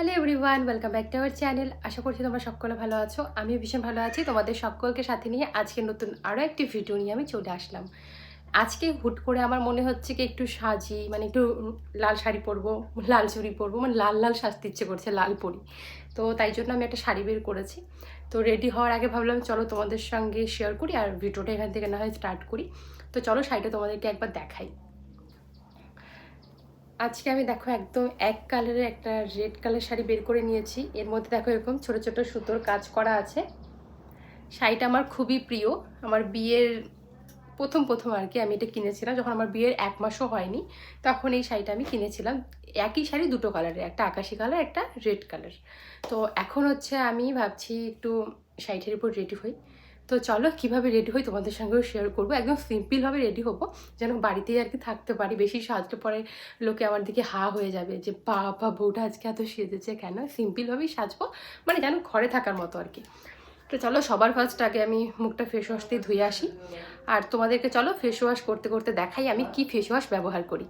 Hello everyone, welcome back to our channel. আশা করছি তোমরা সকলে ভালো আছো। আমিও ভীষণ ভালো আছি। তোমাদের সকলকে সাথে নিয়ে আজকে নতুন আরও একটি ভিডিও নিয়ে আমি চলে আসলাম। আজকে হুট করে আমার মনে হচ্ছে কি একটু সাজি মানে একটু লাল শাড়ি পরবো, লাল চুড়ি পরবো মানে লাল লাল সাজতে ইচ্ছে করছে লাল পরি। তো তাই জন্য আমি একটা শাড়ি বের করেছি। তো রেডি হওয়ার আগে ভাবলাম, চলো তোমাদের সঙ্গে শেয়ার করি আর ভিডিওটা এখান থেকে না হয় স্টার্ট করি। তো চলো শাড়িটা তোমাদেরকে একবার দেখাই। আজকে আমি দেখো একদম এক কালারের একটা রেড কালার শাড়ি বের করে নিয়েছি। এর মধ্যে দেখো এরকম ছোট ছোট সুতোর কাজ করা আছে। শাড়িটা আমার খুবই প্রিয়। আমার বিয়ের প্রথম প্রথম আর কি আমি এটা কিনেছিলাম। যখন আমার বিয়ের এক মাসও হয়নি, তখন এই শাড়িটা আমি কিনেছিলাম। একই শাড়ি দুটো কালারের, একটা আকাশি কালার, একটা রেড কালার। তো এখন হচ্ছে আমি ভাবছি একটু শাড়িটার উপর রেডি হই। তো চলো কীভাবে রেডি হই তোমাদের সঙ্গেও শেয়ার করব। একদম সিম্পলভাবে রেডি হব, যেন বাড়িতেই আর কি থাকতে পারি। বেশি সাজতে পরে লোকে আমার দিকে হা হয়ে যাবে যে বা বা বউটা আজকে এত সেজেছে কেন? সিম্পলভাবেই সাজবো মানে যেন ঘরে থাকার মতো আর কি। তো চলো সবার ফার্স্ট আগে আমি মুখটা ফেস ওয়াশ দিয়ে ধুয়ে আসি। আর তোমাদেরকে চলো ফেস ওয়াশ করতে করতে দেখাই আমি কি ফেস ওয়াশ ব্যবহার করি।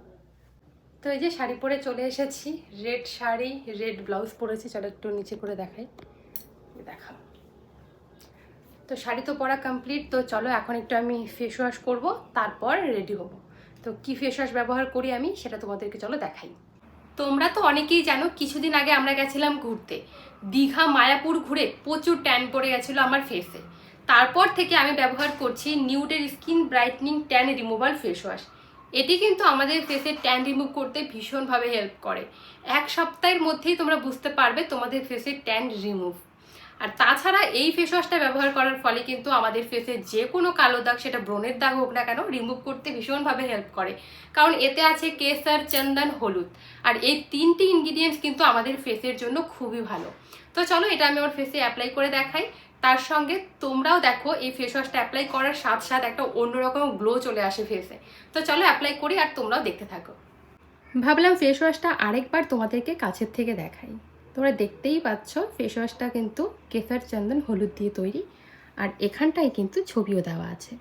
তো এই যে শাড়ি পরে চলে এসেছি রেড শাড়ি রেড ব্লাউজ পরেছি। চলো একটু নিচে করে দেখাই। দেখা তো শাড়ি তো পরা কমপ্লিট তো চলো এখন একটু আমি ফেস ওয়াশ করব, তারপর রেডি হব। তো কি ফেস ওয়াশ ব্যবহার করি আমি, সেটা তোমাদেরকে চলো দেখাই। তোমরা তো অনেকেই জানো, কিছুদিন আগে আমরা গেছিলাম ঘুরতে। দীঘা, মায়াপুর ঘুরে প্রচুর ট্যান পড়ে গেছিল আমার ফেসে তারপর থেকে আমি ব্যবহার করছি নিউটের skin brightening tan removal face wash এটি কিন্তু আমাদের ফেসের ট্যান রিমুভ করতে ভীষণভাবে হেল্প করে। এক সপ্তাহের মধ্যেই তোমরা বুঝতে পারবে তোমাদের ফেসের ট্যান রিমুভ আর তাছাড়া এই ফেস ওয়াশটা ব্যবহার করার ফলে কিন্তু আমাদের ফেসে যে কোনো কালো দাগ, সেটা ব্রণের দাগ হোক না কেন রিমুভ করতে ভীষণভাবে হেল্প করে। কারণ এতে আছে কেসার চন্দন, হলুদ। আর এই তিনটি ইনগ্রিডিয়েন্টস কিন্তু আমাদের ফেসের জন্য খুবই ভালো। তো চলো এটা আমি আমার ফেসে অ্যাপ্লাই করে দেখাই। তার সঙ্গে তোমরাও দেখো এই ফেস ওয়াশটা অ্যাপ্লাই করার সাথে সাথে একটা অন্যরকম গ্লো চলে আসে ফেসে তো চলো অ্যাপ্লাই করি আর তোমরাও দেখতে থাকো। ভাবলাম ফেস ওয়াশটা আরেকবার তোমাদেরকে কাছের থেকে দেখাই। তোমরা দেখতেই পাচ্ছ ফেস ওয়াশটা কিন্তু কেফার চন্দন হলুদ দিয়ে তৈরি, আর এখানটায় কিন্তু ছবিও দেওয়া আছে।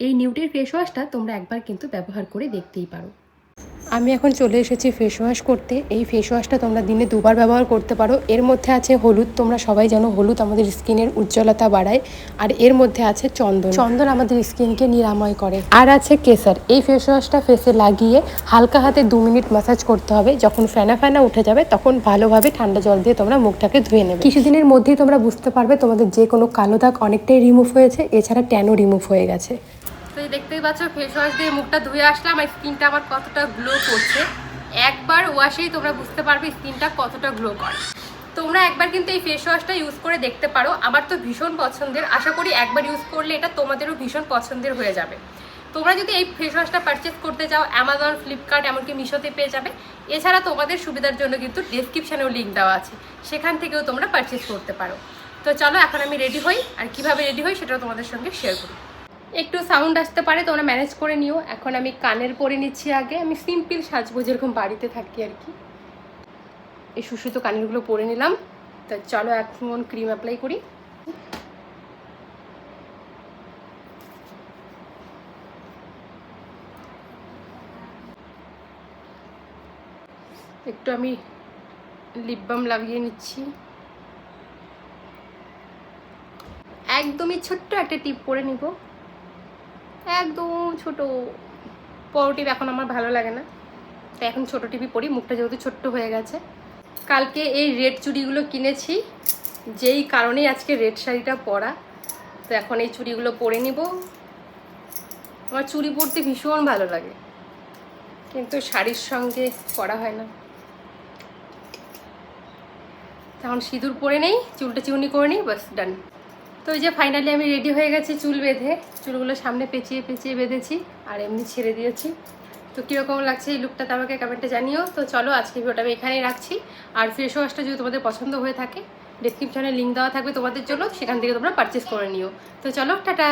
এই নিউটের ফেস ওয়াশটা তোমরা একবার কিন্তু ব্যবহার করে দেখতেই পারো। আমি এখন চলে এসেছি ফেস ওয়াশ করতে। এই ফেস ওয়াশটা তোমরা দিনে দুবার ব্যবহার করতে পারো। এর মধ্যে আছে হলুদ, তোমরা সবাই জানো হলুদ আমাদের স্কিনের উজ্জ্বলতা বাড়ায়। আর এর মধ্যে আছে চন্দন। চন্দন আমাদের স্কিনকে নিরাময় করে। আর আছে কেসার এই ফেস ওয়াশটা ফেসে লাগিয়ে হালকা হাতে দু মিনিট ম্যাসাজ করতে হবে। যখন ফেনা ফেনা উঠে যাবে, তখন ভালোভাবে ঠান্ডা জল দিয়ে তোমরা মুখটাকে ধুয়ে নেবে। কিছুদিনের মধ্যেই তোমরা বুঝতে পারবে তোমাদের যে কোনো কালো দাগ অনেকটাই রিমুভ হয়েছে। এছাড়া ট্যানও রিমুভ হয়ে গেছে। এই দেখতেই পাচ্ছ ফেস ওয়াশ দিয়ে মুখটা ধুয়ে আসলাম, আর স্কিনটা আমার কতটা গ্লো করছে। একবার ওয়াশেই তোমরা বুঝতে পারবে স্কিনটা কতটা গ্লো করে। তোমরা একবার কিন্তু এই ফেস ওয়াশটা ইউজ করে দেখতে পারো। আমার তো ভীষণ পছন্দের। আশা করি একবার ইউজ করলে এটা তোমাদেরও ভীষণ পছন্দের হয়ে যাবে। তোমরা যদি এই ফেস ওয়াশটা পারচেস করতে চাও অ্যামাজন ফ্লিপকার্ট এমনকি মিশোতে পেয়ে যাবে। এছাড়া তোমাদের সুবিধার জন্য কিন্তু ডেসক্রিপশানেও লিঙ্ক দেওয়া আছে। সেখান থেকেও তোমরা পারচেস করতে পারো। তো চলো, এখন আমি রেডি হই। আর কীভাবে রেডি হই সেটাও তোমাদের সঙ্গে শেয়ার করি। একটু সাউন্ড আসতে পারে তোমরা ম্যানেজ করে নিও। এখন আমি কানের পরে নিচ্ছি আগে। আমি সিম্পল সাজবো যেরকম বাড়িতে থাকি আর কি। এই সুসুতো কানেরগুলো পরে নিলাম। তা চলো এখন ক্রিম অ্যাপ্লাই করি। একটু আমি লিপ বাম লাগিয়ে নিচ্ছি। একদমই ছোট্ট একটা টিপ পরে নিব। একদম ছোট বড় টিপ এখন আমার ভালো লাগে না। তাই এখন ছোট টিপি পরি মুখটা যেহেতু ছোট্ট হয়ে গেছে। কালকে এই রেড চুড়িগুলো কিনেছি, যেই কারণেই আজকে রেড শাড়িটা পরা। তো এখন এই চুড়িগুলো পরে নিব। আমার চুড়ি পরতে ভীষণ ভালো লাগে, কিন্তু শাড়ির সঙ্গে পরা হয় না। তখন সিঁদুর পরে নেই, চুলটা চিউনি করে নিই বাস ডান তো এই যে ফাইনালি আমি রেডি হয়ে গেছি চুল বেঁধে। চুলগুলো সামনে পেঁচিয়ে পেঁচিয়ে বেঁধেছি আর এমনি ছেড়ে দিয়েছি। তো কীরকম লাগছে এই লুকটাতে আমাকে কমেন্টে জানিও। তো চলো আজকে ভিডিওটা আমি এখানেই রাখছি। আর ফেস ওয়াশটা যদি তোমাদের পছন্দ হয়ে থাকে ডিসক্রিপশানে লিঙ্ক দেওয়া থাকবে তোমাদের জন্য, সেখান থেকে তোমরা পারচেস করে নিও। তো চলো, টাটা!